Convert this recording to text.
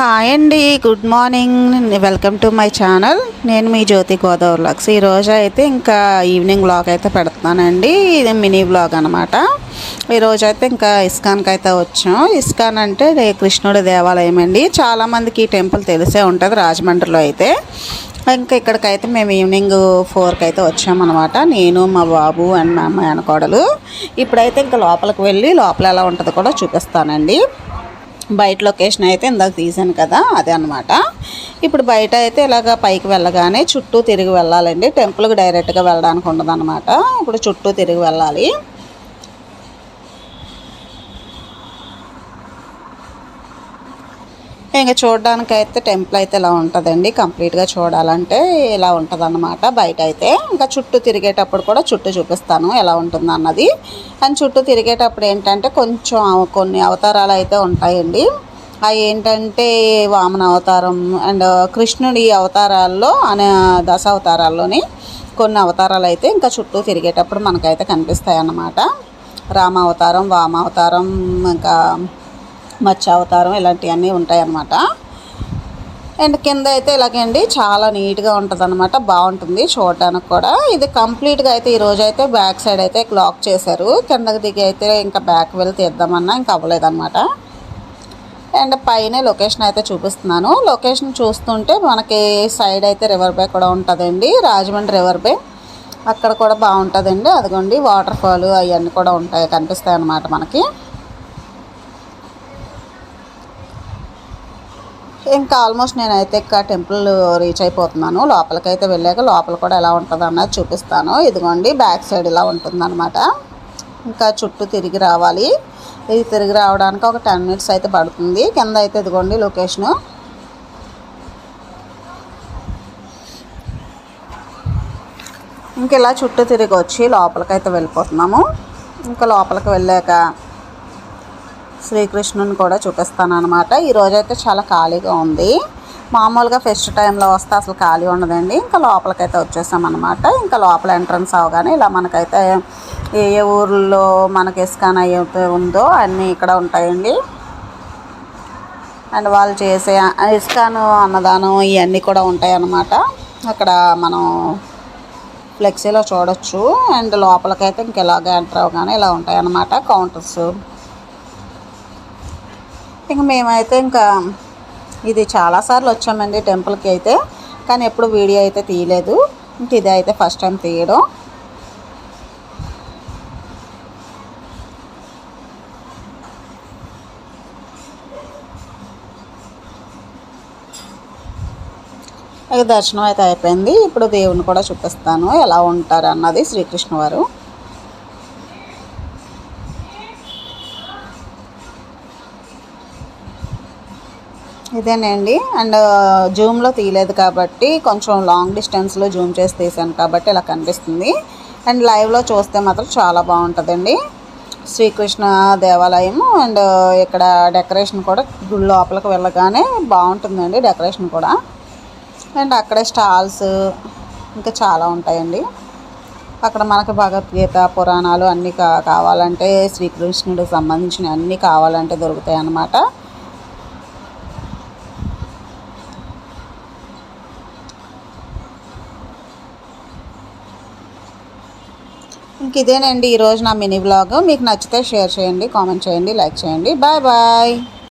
Hi అండి good morning welcome to my channel నేను మీ జ్యోతి గోదావరి వ్లాగ్స్ ఈరోజు అయితే ఇంకా ఈవినింగ్ వ్లాగ్ అయితే పెడుతున్నానండి. ఇది మినీ వ్లాగ్ అనమాట ఈరోజు అయితే ఇంకా ఇస్కాన్కి అయితే వచ్చాం. ఇస్కాన్ అంటే కృష్ణుడి దేవాలయం అండి. చాలామందికి ఈ టెంపుల్ తెలిసే ఉంటుంది రాజమండ్రిలో అయితే. ఇంకా ఇక్కడికైతే మేము ఈవినింగ్ ఫోర్కి అయితే వచ్చామన్నమాట నేను మా బాబు అండ్ మా అమ్మాయి అనకోడలు. ఇప్పుడైతే ఇంకా లోపలికి వెళ్ళి లోపల ఎలా ఉంటుందో కూడా చూపిస్తానండి. బయట లొకేషన్ అయితే ఇందాక తీసాను కదా అదే అనమాట ఇప్పుడు బయట అయితే ఇలాగ పైకి వెళ్ళగానే చుట్టూ తిరిగి వెళ్ళాలండి. టెంపుల్కి డైరెక్ట్గా వెళ్ళడానికి ఉండదు అనమాట ఇప్పుడు చుట్టూ తిరిగి వెళ్ళాలి. ఇంకా చూడడానికి అయితే టెంపుల్ అయితే ఇలా ఉంటుందండి? కంప్లీట్గా చూడాలంటే ఇలా ఉంటుంది అన్నమాట బయట అయితే ఇంకా చుట్టూ తిరిగేటప్పుడు కూడా చుట్టూ చూపిస్తాను ఎలా ఉంటుంది అన్నది అండ్ చుట్టూ తిరిగేటప్పుడు ఏంటంటే కొంచెం కొన్ని అవతారాలు అయితే ఉంటాయండి. అవి ఏంటంటే వామన అవతారం అండ్ కృష్ణుడి అవతారాల్లో అనే దశ అవతారాల్లోని కొన్ని అవతారాలు అయితే ఇంకా చుట్టూ తిరిగేటప్పుడు మనకైతే కనిపిస్తాయి అన్నమాట రామ అవతారం వామ అవతారం ఇంకా మత్స్య అవతారం ఇలాంటివన్నీ ఉంటాయన్నమాట. అండ్ కింద అయితే ఇలాగండి చాలా నీట్గా ఉంటుంది అనమాట బాగుంటుంది చూడడానికి కూడా. ఇది కంప్లీట్గా అయితే ఈరోజు అయితే బ్యాక్ సైడ్ అయితే క్లాక్ చేశారు. కిందకి దిగి అయితే ఇంకా బ్యాక్ వెళ్ళి తీద్దామన్నా ఇంకా అవ్వలేదన్నమాట. అండ్ పైన లొకేషన్ అయితే చూపిస్తున్నాను. లొకేషన్ చూస్తుంటే మనకి సైడ్ అయితే రివర్ బే కూడా ఉంటుందండి. Rajahmundry river bay. అక్కడ కూడా బాగుంటుందండి. అదిగోండి వాటర్ ఫాల్ అవన్నీ కూడా ఉంటాయి కనిపిస్తాయి అన్నమాట మనకి. ఇంకా ఆల్మోస్ట్ నేనైతే ఇంకా టెంపుల్ రీచ్ అయిపోతున్నాను. లోపలికైతే వెళ్ళాక లోపల కూడా ఎలా ఉంటుంది అన్నది చూపిస్తాను. ఇదిగోండి బ్యాక్ సైడ్ ఇలా ఉంటుందన్నమాట. ఇంకా చుట్టూ తిరిగి రావాలి. ఇది తిరిగి రావడానికి ఒక టెన్ మినిట్స్ అయితే పడుతుంది. కింద అయితే ఇదిగోండి లొకేషను. ఇంక ఇలా చుట్టూ తిరిగి వచ్చి లోపలికైతే వెళ్ళిపోతున్నాము. ఇంకా లోపలికి వెళ్ళాక శ్రీకృష్ణుని కూడా చూపిస్తాను అనమాట ఈరోజైతే చాలా ఖాళీగా ఉంది. మామూలుగా ఫెస్ట్ టైంలో వస్తే అసలు ఖాళీ ఉండదండి. ఇంకా లోపలికైతే వచ్చేసామన్నమాట. ఇంకా లోపల ఎంట్రన్స్ అవగానే ఇలా మనకైతే ఏ ఏ ఊర్లో మనకి ఇస్కాన్ అయితే ఉందో అన్నీ ఇక్కడ ఉంటాయండి. అండ్ వాళ్ళు చేసే ఇస్కాన్ అన్నదానం ఇవన్నీ కూడా ఉంటాయన్నమాట. అక్కడ మనం ఫ్లెక్సీలో చూడొచ్చు. అండ్ లోపలికైతే ఇంకెలాగా ఎంటర్ అవగానే ఇలా ఉంటాయన్నమాట. కౌంటర్స్. ఇంక మేమైతే ఇంకా ఇది చాలాసార్లు వచ్చామండి టెంపుల్కి అయితే. కానీ ఎప్పుడు వీడియో అయితే తీయలేదు. ఇంక ఇది అయితే ఫస్ట్ టైం తీయడం. దర్శనం అయితే అయిపోయింది. ఇప్పుడు దేవుని కూడా చూపిస్తాను. ఎలా ఉంటారు అన్నది శ్రీకృష్ణ వారు. ఇదేనండి అండ్. జూమ్లో తీయలేదు కాబట్టి కొంచెం లాంగ్ డిస్టెన్స్లో జూమ్ చేసి తీసాను కాబట్టి ఇలా కనిపిస్తుంది. అండ్ లైవ్లో చూస్తే మాత్రం చాలా బాగుంటుందండి. శ్రీకృష్ణ దేవాలయం అండ్ ఇక్కడ డెకరేషన్ కూడా గుడి లోపలికి వెళ్ళగానే బాగుంటుందండి డెకరేషన్ కూడా. అండ్ అక్కడే స్టాల్స్ ఇంకా చాలా ఉంటాయండి. అక్కడ మనకు భగవద్గీత పురాణాలు అన్నీ కా కావాలంటే శ్రీకృష్ణుడికి సంబంధించిన అన్నీ కావాలంటే దొరుకుతాయి అన్నమాట ఇంక ఇదేనండి ఈరోజు నా మినీ బ్లాగ్. మీకు నచ్చితే షేర్ చేయండి కామెంట్ చేయండి లైక్ చేయండి. Bye bye.